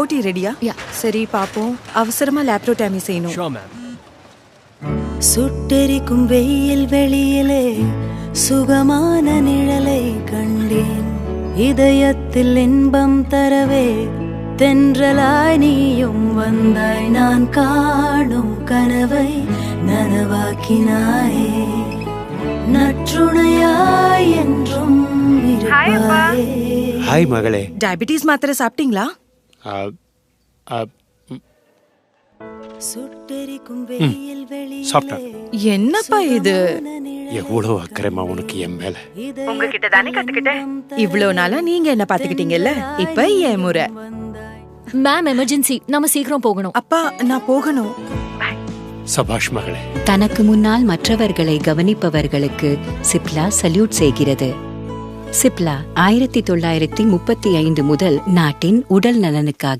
ஓடி ரெடியா Yeah. சரி பாப்போம். அவசரமா லேப்ரோடாமி செய்யணும். ஷோ மேம் சுட்டெரிக்கும் வெயில் வெளியிலே சுகமான நிழலை கண்டேன். இதயத்தில் இன்பம் தரவே தென்றலாய் நீயும் வந்தாய். நான் காணும் கனவை நனவாக்கினாயே. நற்றுணையாய் என்றும் இருப்பாயே. ஹாய் மகளே. டயபிட்டிஸ் மாத்திரை சாப்பிட்டீங்களா? சாப்பிட்டேன். என்னப்பா இது? எவ்வளவு அக்கறைமா உனக்கு என் மேல? உங்ககிட்ட தானே கத்துக்கிட்டேன். இவ்ளோ நாளா நீங்க என்ன பாத்துக்கிட்டீங்கல்ல இப்ப என் முறை? மேம் எமர்ஜென்சி நம்ம சீக்கிரம் போகணும். அப்பா நான் போகணும். சபாஷ் மகளே. தனக்கு முன்னால் மற்றவர்களை கவனிப்பவர்களுக்கு சிப்லா சல்யூட் செய்கிறது. சிப்லா ஆயிரத்தி தொள்ளாயிரத்தி முப்பத்தி ஐந்து முதல் நாட்டின் உடல் நலனுக்காக.